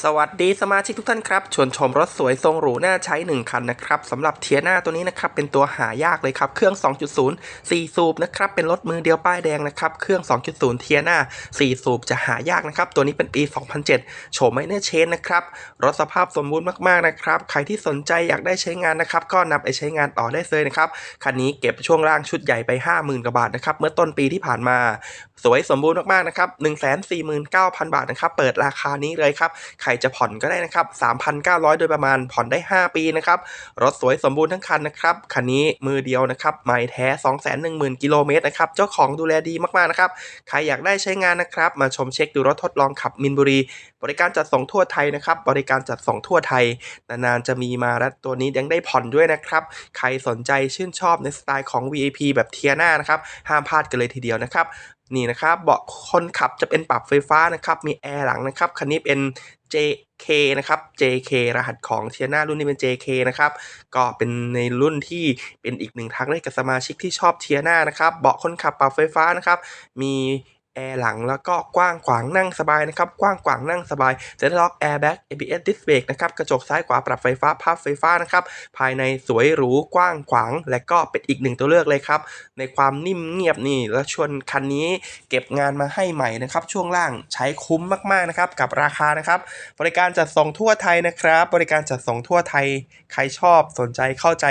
สวัสดีสมาชิกทุกท่านครับ ชวนชมรถสวยทรงหรูน่าใช้ 1 คันนะครับสำหรับเทียนาตัวนี้นะครับเป็นตัวหายากเลยครับ เครื่อง 2.0 4 สูบนะครับเป็นรถมือเดียวป้ายแดงนะครับเครื่อง 2.0 เทียนา4 สูบจะหายากนะครับ ตัวนี้เป็นปี 2007 โฉมไม่เนอร์เชนนะครับรถสภาพสมบูรณ์มากๆนะครับ ใครที่สนใจอยากได้ใช้งานนะครับก็นำไปใช้งานต่อได้เลยนะครับคันนี้เก็บช่วงล่างชุดใหญ่ไป 50,000กว่าบาทนะครับเมื่อต้นปีที่ผ่านมา สวยสมบูรณ์มากๆนะครับ149,000 บาทนะครับเปิดราคานี้เลยครับใครจะผ่อนก็ได้นะครับ 3,900 โดยประมาณผ่อนได้ 5 ปีนะครับ รถสวยสมบูรณ์ทั้งคันนะครับ คันนี้มือเดียวนะครับ ไม่แท้ 210,000 กิโลเมตรนะครับ เจ้าของดูแลดีมากๆนะครับ ใครอยากได้ใช้งานนะครับ มาชมเช็คดูรถทดลองขับมินบุรี บริการจัดส่งทั่วไทยนะครับ บริการจัดส่งทั่วไทย นานๆจะมีมาและตัวนี้ยังได้ผ่อนด้วยนะครับ ใครสนใจชื่นชอบในสไตล์ของ VIP แบบเทียนานะครับ ห้ามพลาดกันเลยทีเดียวนะครับนี่นะครับเบาะคนขับจะเป็นปรับไฟฟ้านะครับ มีแอร์หลังนะครับ คันนี้เป็น JK นะครับ JK รหัสของเทียนารุ่นนี้เป็น JK นะครับ ก็เป็นในรุ่นที่เป็นอีกหนึ่งทางเลือกกับสมาชิกที่ชอบเทียนานะครับ เบาะคนขับปรับไฟฟ้านะครับ มี แอร์หลังแล้วก็กว้างขวางนั่งสบายนะครับ กว้างขวางนั่งสบายเซ็นทรัลล็อกแอร์แบ็ก ABS Disc Brake นะครับ กระจกซ้ายขวาปรับไฟฟ้าพับไฟฟ้านะครับ ภายในสวยหรูกว้างขวาง และก็เป็นอีกหนึ่งตัวเลือกเลยครับ ในความนิ่มเงียบนี่ แล้วชวนคันนี้เก็บงานมาให้ใหม่นะครับ ช่วงล่างใช้คุ้มมากๆนะครับ กับราคานะครับ บริการจัดส่งทั่วไทยนะครับ บริการจัดส่งทั่วไทย ใครชอบสนใจเข้าใจ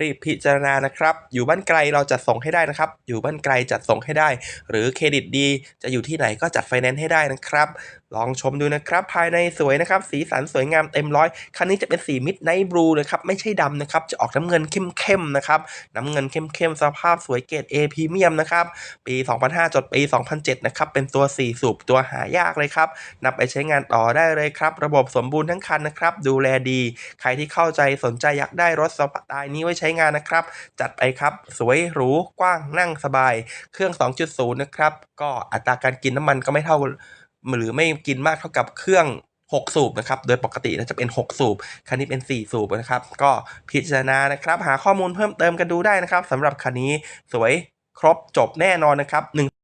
รีบพิจารณานะครับ อยู่บ้านไกลเราจัดส่งให้ได้นะครับ อยู่บ้านไกลจัดส่งให้ได้ หรือเครดิตดีจะอยู่ที่ไหนก็จัดไฟแนนซ์ให้ได้นะครับ ลองชมดูนะครับ ภายในสวยนะครับ สีสันสวยงามเต็มร้อยคันนี้จะเป็นสีมิดไนท์บลูนะครับ ไม่ใช่ดำนะครับ จะออกน้ำเงินเข้มๆนะครับ น้ำเงินเข้มๆ สภาพสวยเกรด A พรีเมียมนะครับ ปี 2005 จดปี 2007 นะครับ เป็นตัว 4 สูบตัวหายากเลยครับนำไปใช้งานต่อได้เลยครับ ระบบสมบูรณ์ทั้งคันนะครับ ดูแลดี ใครที่เข้าใจสนใจอยากได้รถสไตล์นี้ไว้ใช้งานนะครับ จัดไปครับ สวยหรู กว้าง นั่งสบาย เครื่อง 2.0 นะครับ ก็อัตราการกินน้ำมันก็ไม่เท่า หรือไม่กินมากเท่ากับเครื่อง6 สูบนะครับ โดยปกติจะเป็น 6 สูบ คันนี้เป็น 4 สูบนะครับ ก็พิจารณานะครับ หาข้อมูลเพิ่มเติมกันดูได้นะครับสำหรับคันนี้สวยครบจบแน่นอนนะครับ1